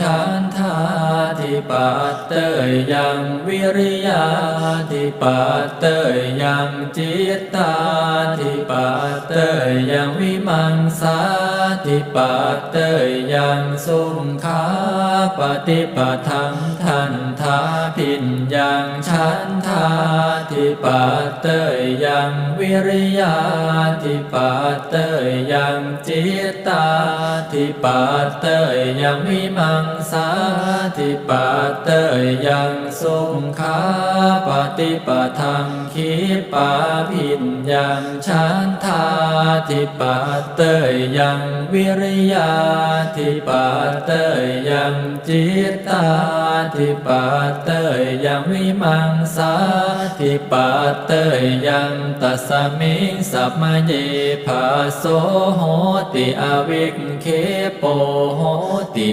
ฉันทาธิปัตเตยยังวิริยาธิปัตเตยยังจิตตาธิปัตเตยยังวิมังสาธิปัตเตยยังสุขขาปฏิปทังทันทาพินยังฉันทา ธิปัตเตยยังวิริยาธิปัตเตยยังจิตตาธิปัตเตยยังวิมังสาธิปัตเตยยังสุขขาปฏิปทังคิปาพินยังฉันทาธิปัตเตยยังวิริยาธิปัตเตยยังจิตตา ธิปัตเตยยังวิมังสาธิปัตเตยยังตัสมิงสัพมะเยภาโสโหติอวิกเคโปโหติ